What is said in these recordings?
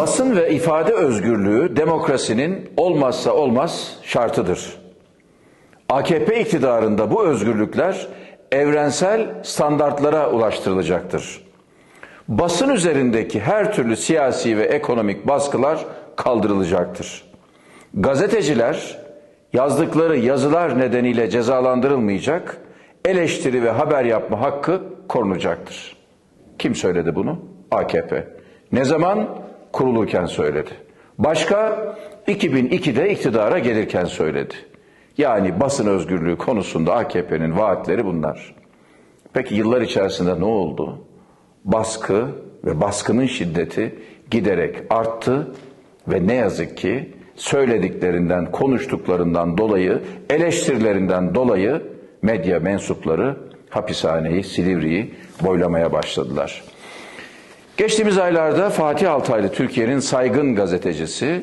Basın ve ifade özgürlüğü demokrasinin olmazsa olmaz şartıdır. AKP iktidarında bu özgürlükler evrensel standartlara ulaştırılacaktır. Basın üzerindeki her türlü siyasi ve ekonomik baskılar kaldırılacaktır. Gazeteciler yazdıkları yazılar nedeniyle cezalandırılmayacak, eleştiri ve haber yapma hakkı korunacaktır. Kim söyledi bunu? AKP. Ne zaman? Kurulurken söyledi. Başka 2002'de iktidara gelirken söyledi. Yani basın özgürlüğü konusunda AKP'nin vaatleri bunlar. Peki yıllar içerisinde ne oldu? Baskı ve baskının şiddeti giderek arttı ve ne yazık ki söylediklerinden, konuştuklarından dolayı, eleştirilerinden dolayı medya mensupları hapishaneyi, Silivri'yi boylamaya başladılar. Geçtiğimiz aylarda Fatih Altaylı Türkiye'nin saygın gazetecisi,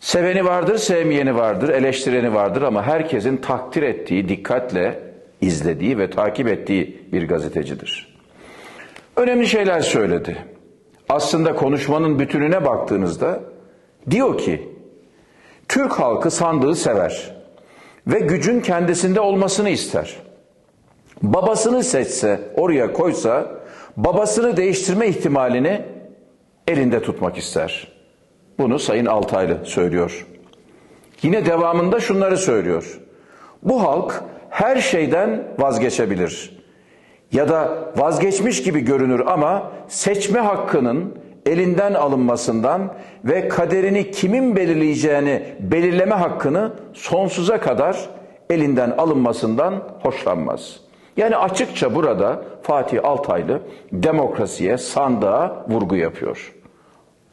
seveni vardır, sevmeyeni vardır, eleştireni vardır ama herkesin takdir ettiği, dikkatle izlediği ve takip ettiği bir gazetecidir. Önemli şeyler söyledi. Aslında konuşmanın bütününe baktığınızda diyor ki, Türk halkı sandığı sever ve gücün kendisinde olmasını ister. Babasını seçse, oraya koysa, babasını değiştirme ihtimalini elinde tutmak ister. Bunu Sayın Altaylı söylüyor. Yine devamında şunları söylüyor. Bu halk her şeyden vazgeçebilir. Ya da vazgeçmiş gibi görünür ama seçme hakkının elinden alınmasından ve kaderini kimin belirleyeceğini belirleme hakkını sonsuza kadar elinden alınmasından hoşlanmaz. Yani açıkça burada Fatih Altaylı demokrasiye, sandığa vurgu yapıyor.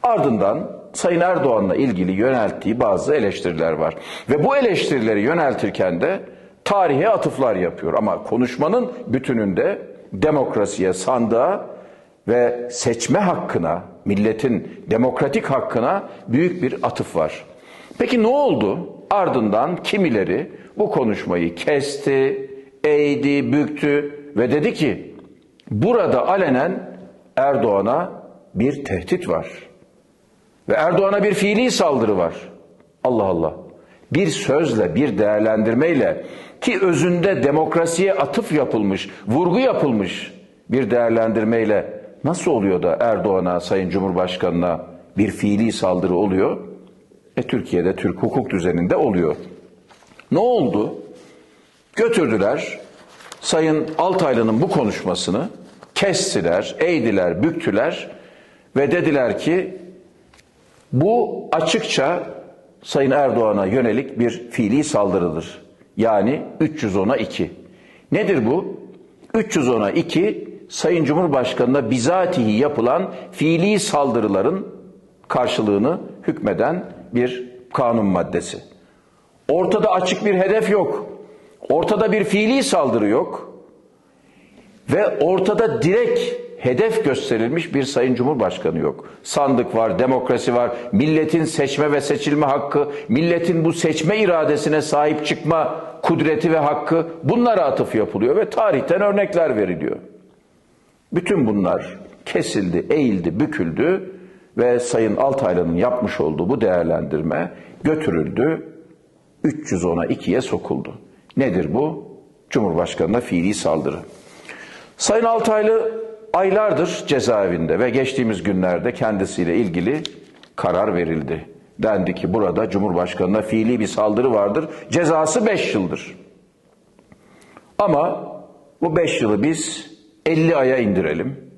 Ardından Sayın Erdoğan'la ilgili yönelttiği bazı eleştiriler var. Ve bu eleştirileri yöneltirken de tarihe atıflar yapıyor. Ama konuşmanın bütününde demokrasiye, sandığa ve seçme hakkına, milletin demokratik hakkına büyük bir atıf var. Peki ne oldu? Ardından kimileri bu konuşmayı kesti, eğdi, büktü ve dedi ki burada alenen Erdoğan'a bir tehdit var. Ve Erdoğan'a bir fiili saldırı var. Allah Allah. Bir sözle, bir değerlendirmeyle ki özünde demokrasiye atıf yapılmış, vurgu yapılmış bir değerlendirmeyle nasıl oluyor da Erdoğan'a, Sayın Cumhurbaşkanı'na bir fiili saldırı oluyor? E Türkiye'de Türk hukuk düzeninde oluyor. Ne oldu? Götürdüler Sayın Altaylı'nın bu konuşmasını kestiler, eğdiler, büktüler ve dediler ki bu açıkça Sayın Erdoğan'a yönelik bir fiili saldırıdır. Yani 310'a 2. Nedir bu? 310'a 2 Sayın Cumhurbaşkanı'na bizatihi yapılan fiili saldırıların karşılığını hükmeden bir kanun maddesi. Ortada açık bir hedef yok. Ortada bir fiili saldırı yok. Ve ortada direkt hedef gösterilmiş bir sayın cumhurbaşkanı yok. Sandık var, demokrasi var, milletin seçme ve seçilme hakkı, milletin bu seçme iradesine sahip çıkma kudreti ve hakkı bunlara atıf yapılıyor ve tarihten örnekler veriliyor. Bütün bunlar kesildi, eğildi, büküldü ve Sayın Altaylı'nın yapmış olduğu bu değerlendirme götürüldü, 310'a 2'ye sokuldu. Nedir bu? Cumhurbaşkanına fiili saldırı. Sayın Altaylı aylardır cezaevinde ve geçtiğimiz günlerde kendisiyle ilgili karar verildi. Dendi ki burada Cumhurbaşkanı'na fiili bir saldırı vardır. Cezası 5 yıldır. Ama bu 5 yılı biz 50 aya indirelim.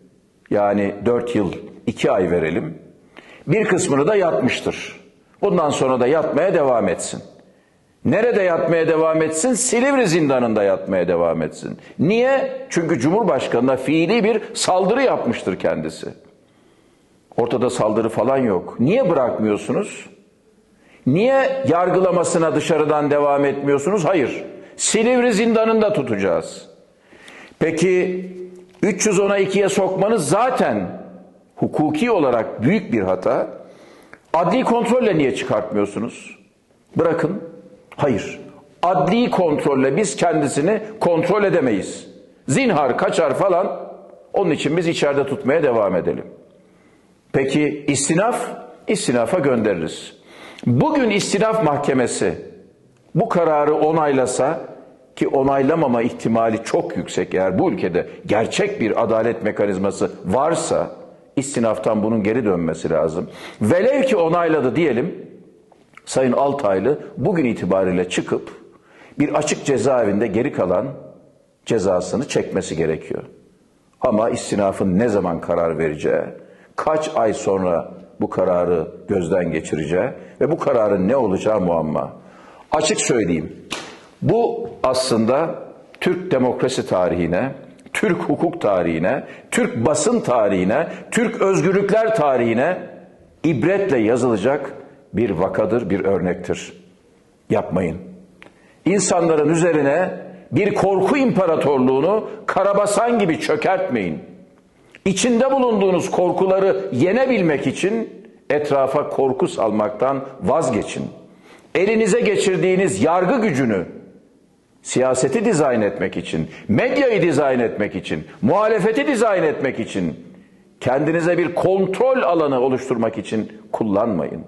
Yani 4 yıl 2 ay verelim. Bir kısmını da yatmıştır. Bundan sonra da yatmaya devam etsin. Nerede yatmaya devam etsin? Silivri zindanında yatmaya devam etsin. Niye? Çünkü Cumhurbaşkanı'na fiili bir saldırı yapmıştır kendisi. Ortada saldırı falan yok. Niye bırakmıyorsunuz? Niye yargılamasına dışarıdan devam etmiyorsunuz? Hayır. Silivri zindanında tutacağız. Peki 310'a 2'ye sokmanız zaten hukuki olarak büyük bir hata. Adli kontrolle niye çıkartmıyorsunuz? Bırakın. Hayır. Adli kontrolle biz kendisini kontrol edemeyiz. Zinhar, kaçar falan onun için biz içeride tutmaya devam edelim. Peki istinaf istinafa göndeririz. Bugün istinaf mahkemesi bu kararı onaylasa ki onaylamama ihtimali çok yüksek eğer bu ülkede gerçek bir adalet mekanizması varsa istinaftan bunun geri dönmesi lazım. Velev ki onayladı diyelim Sayın Altaylı bugün itibariyle çıkıp bir açık cezaevinde geri kalan cezasını çekmesi gerekiyor. Ama istinafın ne zaman karar vereceği, kaç ay sonra bu kararı gözden geçireceği ve bu kararın ne olacağı muamma. Açık söyleyeyim. Bu aslında Türk demokrasi tarihine, Türk hukuk tarihine, Türk basın tarihine, Türk özgürlükler tarihine ibretle yazılacak bir vakadır, bir örnektir. Yapmayın. İnsanların üzerine bir korku imparatorluğunu karabasan gibi çökertmeyin. İçinde bulunduğunuz korkuları yenebilmek için etrafa korku salmaktan vazgeçin. Elinize geçirdiğiniz yargı gücünü siyaseti dizayn etmek için, medyayı dizayn etmek için, muhalefeti dizayn etmek için, kendinize bir kontrol alanı oluşturmak için kullanmayın.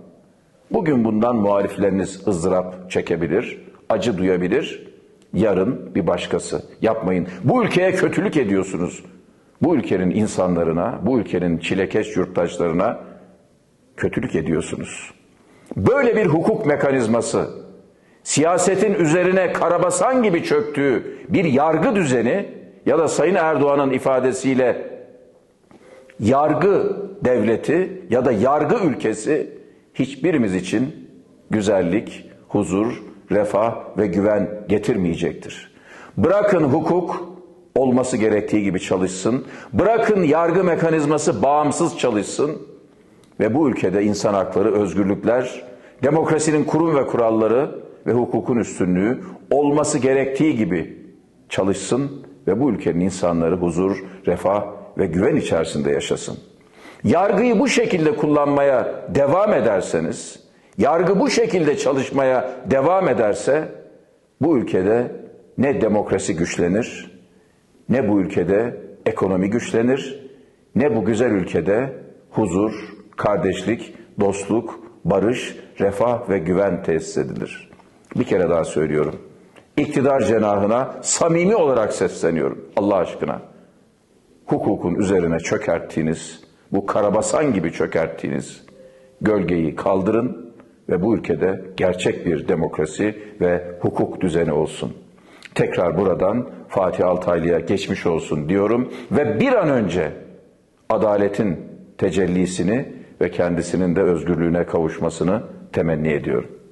Bugün bundan muhalifleriniz ızdırap çekebilir, acı duyabilir. Yarın bir başkası. Yapmayın. Bu ülkeye kötülük ediyorsunuz. Bu ülkenin insanlarına, bu ülkenin çilekeş yurttaşlarına kötülük ediyorsunuz. Böyle bir hukuk mekanizması, siyasetin üzerine karabasan gibi çöktüğü bir yargı düzeni ya da Sayın Erdoğan'ın ifadesiyle yargı devleti ya da yargı ülkesi hiçbirimiz için güzellik, huzur, refah ve güven getirmeyecektir. Bırakın hukuk olması gerektiği gibi çalışsın. Bırakın yargı mekanizması bağımsız çalışsın ve bu ülkede insan hakları, özgürlükler, demokrasinin kurum ve kuralları ve hukukun üstünlüğü olması gerektiği gibi çalışsın ve bu ülkenin insanları huzur, refah ve güven içerisinde yaşasın. Yargıyı bu şekilde kullanmaya devam ederseniz, yargı bu şekilde çalışmaya devam ederse bu ülkede ne demokrasi güçlenir, ne bu ülkede ekonomi güçlenir, ne bu güzel ülkede huzur, kardeşlik, dostluk, barış, refah ve güven tesis edilir. Bir kere daha söylüyorum. İktidar cenahına samimi olarak sesleniyorum Allah aşkına. Hukukun üzerine çökerttiğiniz, bu karabasan gibi çökerttiğiniz gölgeyi kaldırın ve bu ülkede gerçek bir demokrasi ve hukuk düzeni olsun. Tekrar buradan Fatih Altaylı'ya geçmiş olsun diyorum ve bir an önce adaletin tecellisini ve kendisinin de özgürlüğüne kavuşmasını temenni ediyorum.